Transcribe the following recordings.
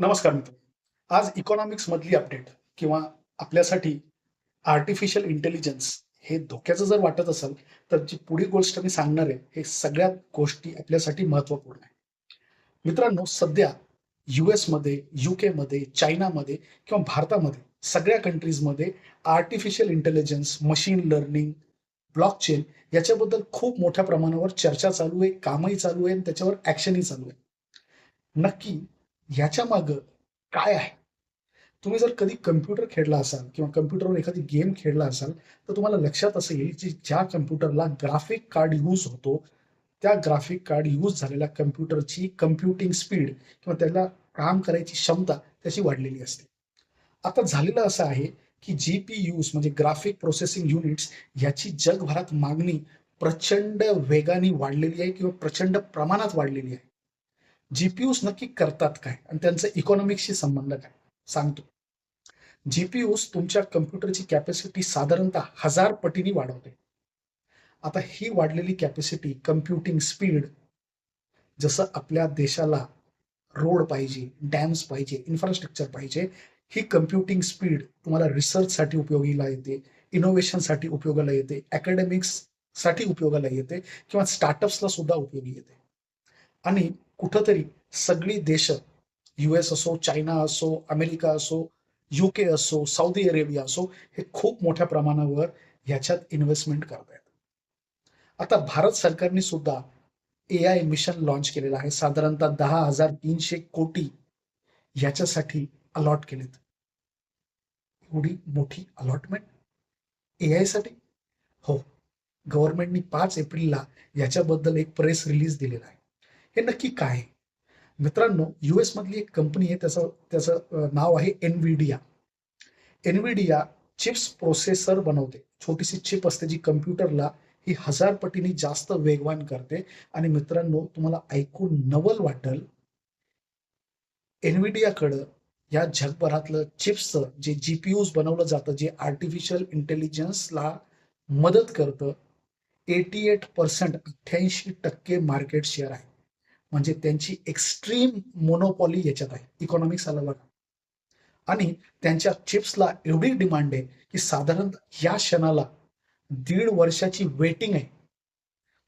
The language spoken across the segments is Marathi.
नमस्कार मित्र. आज इकॉनॉमिक्स मधली अपडेट किंवा आपल्यासाठी आर्टिफिशियल इंटेलिजन्स हे धोक्याचं जर वाटत असेल तर जी पुढील गोष्ट मी सांगणार आहे हे सगळ्यात गोष्टी आपल्यासाठी महत्त्वपूर्ण आहे. मित्रांनो सध्या US मध्ये UK मध्ये चायनामध्ये किंवा भारतामध्ये सगळ्या कंट्रीजमध्ये artificial intelligence machine learning blockchain याच्याबद्दल खूप मोठ्या प्रमाणावर चर्चा चालू आहे कामही चालू आहे आणि त्याच्यावर ऍक्शनही चालू आहे. नक्की ह्याच्या मागं काय आहे? तुम्ही जर कधी कम्प्युटर खेळला असाल किंवा कम्प्युटरवर एखादी गेम खेळला असाल तर तुम्हाला लक्षात असं येईल की ज्या कम्प्युटरला ग्राफिक कार्ड यूज होतो त्या ग्राफिक कार्ड यूज झालेल्या कम्प्युटरची कम्प्युटिंग स्पीड किंवा त्याला काम करायची क्षमता त्याची वाढलेली असते. आता झालेलं असं आहे की जी पी यूज म्हणजे ग्राफिक प्रोसेसिंग युनिट्स याची जगभरात मागणी प्रचंड वेगाने वाढलेली आहे किंवा प्रचंड प्रमाणात वाढलेली आहे. जीपीयूस नक्की करतात काय? आणि त्यांचा इकॉनॉमिक्सशी संबंध काय? सांगतो. जीपीयूस तुमच्या कम्प्युटरची कॅपॅसिटी साधारणतः हजार पटीने वाढवते. आता ही वाढलेली कॅपॅसिटी कम्प्युटिंग स्पीड जसं आपल्या देशाला रोड पाहिजे डॅम्स पाहिजे इन्फ्रास्ट्रक्चर पाहिजे ही कम्प्युटिंग स्पीड तुम्हाला रिसर्चसाठी उपयोगीला येते इनोव्हेशनसाठी उपयोगाला येते अकॅडमिक्ससाठी उपयोगाला येते किंवा स्टार्टअप्सला सुद्धा उपयोगी येते. आणि कुठंतरी सगळी देश युएस असो चायना असो अमेरिका असो युके असो सौदी अरेबिया असो हे खूप मोठ्या प्रमाणावर ह्याच्यात इन्व्हेस्टमेंट करत आहेत आता भारत सरकारने सुद्धा ए आय मिशन लॉन्च केलेलं आहे. साधारणतः दहा हजार तीनशे कोटी याच्यासाठी अलॉट केलेत. एवढी मोठी अलॉटमेंट ए आयसाठी? हो. गव्हर्नमेंटनी पाच एप्रिलला याच्याबद्दल एक प्रेस रिलीज दिलेला आहे. हे नक्की काय? मित्रांनो युएस मधली एक कंपनी आहे त्याचं त्याचं नाव आहे एनविडिया एनविडिया चिप्स प्रोसेसर बनवते. छोटीशी चिप असते जी कम्प्युटरला ही हजार पटीने जास्त वेगवान करते. आणि मित्रांनो तुम्हाला ऐकून नवल वाटल एनविडियाकडं या जगभरातलं चिप्सचं जे जीपीयूज बनवलं जातं जे आर्टिफिशियल इंटेलिजन्सला मदत करतं एटी एट पर्सेंट अठ्ठ्याऐंशी टक्के मार्केट शेअर आहे. म्हणजे त्यांची एक्स्ट्रीम मोनोपॉली याच्यात आहे. इकॉनॉमिक्स आलं बघा. आणि त्यांच्या चिप्सला एवढी डिमांड आहे की साधारण या क्षणाला दीड वर्षाची वेटिंग आहे.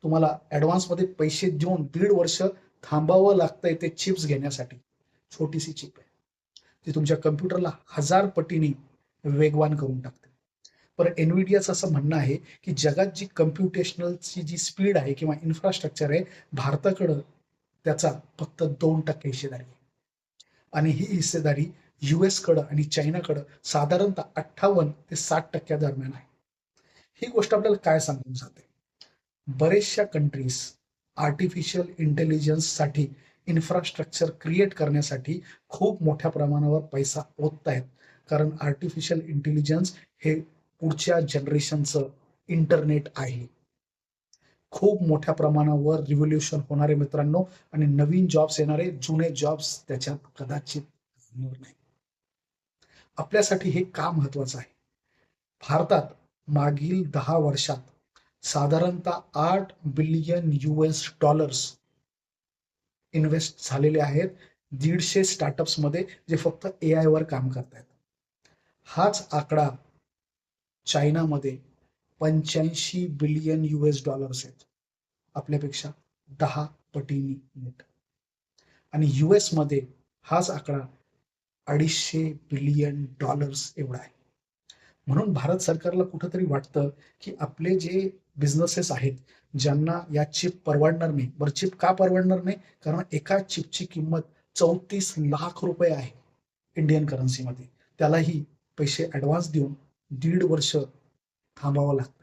तुम्हाला ॲडव्हान्समध्ये पैसे देऊन दीड वर्ष थांबावं लागतंय ते चिप्स घेण्यासाठी. छोटीशी चिप आहे. ती तुमच्या कम्प्युटरला हजार पटीने वेगवान करून टाकते. पण एनविडियाचं असं म्हणणं आहे की जगात जी कम्प्युटेशनलची जी स्पीड आहे किंवा इन्फ्रास्ट्रक्चर आहे भारताकडं त्याचा फक्त दोन टक्के हिस्सेदारी आहे. आणि ही हिस्सेदारी US कडं आणि चायनाकडं साधारणतः अठ्ठावन्न ते साठ टक्क्या दरम्यान आहे. ही गोष्ट आपल्याला काय सांगून जाते? बरेचशा कंट्रीज आर्टिफिशियल इंटेलिजन्ससाठी इन्फ्रास्ट्रक्चर क्रिएट करण्यासाठी खूप मोठ्या प्रमाणावर पैसा ओतत आहेत कारण आर्टिफिशियल इंटेलिजन्स हे पुढच्या जनरेशनचं इंटरनेट आहे. खूप मोठ्या प्रमाणावर रिव्होल्युशन होणारे मित्रांनो आणि नवीन जॉब्स येणारे जुने जॉब्स त्याच्यात कदाचित नाही. आपल्यासाठी हे का महत्वाचं आहे? भारतात मागील दहा वर्षात साधारणतः आठ बिलियन युएस डॉलर्स इन्व्हेस्ट झालेले आहेत दीडशे स्टार्टअप्समध्ये जे फक्त ए आय वर काम करतायत. हाच आकडा चायनामध्ये पंच्याऐंशी बिलियन युएस डॉलर्स आहेत. आपल्यापेक्षा दहा पटीनी मोठा. आणि युएसमध्ये हाच आकडा अडीचशे बिलियन डॉलर्स एवढा आहे. म्हणून भारत सरकारला कुठंतरी वाटतं की आपले जे बिझनेसेस आहेत ज्यांना या चिप परवडणार नाही बरं चिप का परवडणार नाही? कारण एका चिपची किंमत चौतीस लाख रुपये आहे इंडियन करन्सीमध्ये त्यालाही पैसे ॲडव्हान्स देऊन दीड वर्ष थांबावं लागतं.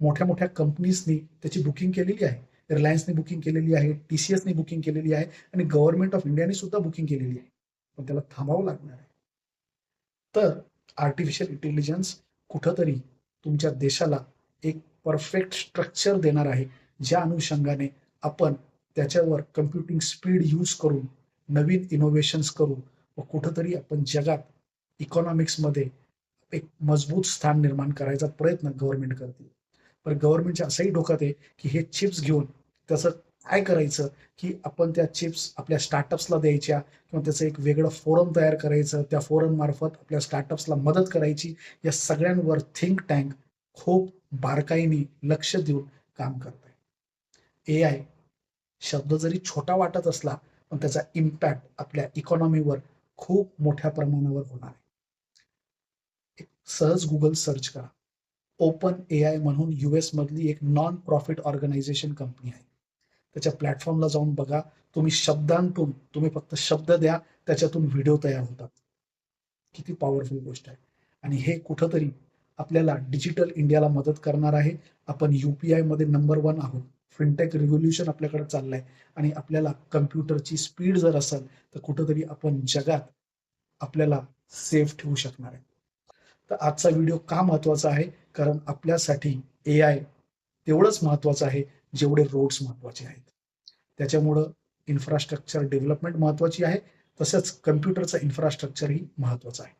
मोठ्या मोठ्या कंपनीजनी त्याची बुकिंग केलेली आहे. रिलायन्सने बुकिंग केलेली आहे. टी सी एसने बुकिंग केलेली आहे. आणि गव्हर्नमेंट ऑफ इंडियाने सुद्धा बुकिंग केलेली आहे. पण त्याला थांबावं लागणार आहे. तर आर्टिफिशियल इंटेलिजन्स कुठंतरी तुमच्या देशाला एक परफेक्ट स्ट्रक्चर देणार आहे. ज्या अनुषंगाने आपण त्याच्यावर कम्प्युटिंग स्पीड यूज करून नवीन इनोव्हेशन्स करू व कुठंतरी आपण जगात इकॉनॉमिक्समध्ये एक मजबूत स्थान निर्माण करायचा प्रयत्न गव्हर्नमेंट करते पण गव्हर्नमेंटच्या असंही डोक्यात आहे की हे चिप्स घेऊन त्याचं काय करायचं? की आपण त्या चिप्स आपल्या स्टार्टअप्सला द्यायच्या किंवा त्याचं एक वेगळं फोरम तयार करायचं. त्या फोरम मार्फत आपल्या स्टार्टअप्सला मदत करायची. या सगळ्यांवर थिंक टँक खूप बारकाईने लक्ष देऊन काम करत आहे ए आय शब्द जरी छोटा वाटत असला पण त्याचा इम्पॅक्ट आपल्या इकॉनॉमीवर खूप मोठ्या प्रमाणावर होणार आहे. एक सहज गुगल सर्च करा. ओपन ए आय म्हणून युएस मधली एक नॉन प्रॉफिट ऑर्गनायझेशन कंपनी आहे. त्याच्या प्लॅटफॉर्मला जाऊन बघा तुम्ही शब्दांतून तुम्ही फक्त शब्द द्या त्याच्यातून व्हिडिओ तयार होतात. किती पॉवरफुल गोष्ट आहे. आणि हे कुठंतरी आपल्याला डिजिटल इंडियाला मदत करणार आहे. आपण युपीआयमध्ये नंबर वन आहोत. फिनटेक रिव्होल्युशन आपल्याकडे चाललंय. आणि आपल्याला कम्प्युटरची स्पीड जर असेल तर कुठंतरी आपण जगात आपल्याला सेफ ठेवू शकणार आहे. तर आजचा व्हिडिओ का महत्त्वाचा आहे? कारण आपल्यासाठी ए आय तेवढंच महत्वाचं आहे जेवढे रोड्स महत्त्वाचे आहेत. त्याच्यामुळं इन्फ्रास्ट्रक्चर डेव्हलपमेंट महत्वाची आहे तसंच कम्प्युटरचं इन्फ्रास्ट्रक्चरही महत्वाचं आहे.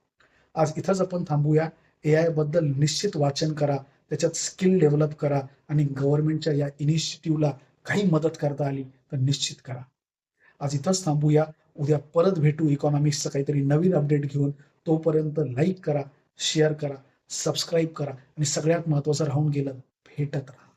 आज इथंच आपण थांबूया. ए आयबद्दल निश्चित वाचन करा त्याच्यात स्किल डेव्हलप करा आणि गव्हर्नमेंटच्या या इनिशिएटिव्हला काही मदत करता आली तर निश्चित करा. आज इथंच थांबूया. उद्या परत भेटू इकॉनॉमिक्सचं काहीतरी नवीन अपडेट घेऊन. तोपर्यंत लाईक करा. शेअर करा सबस्क्राईब करा आणि सगळ्यात महत्वाचं राहून गेलं भेटत राहा.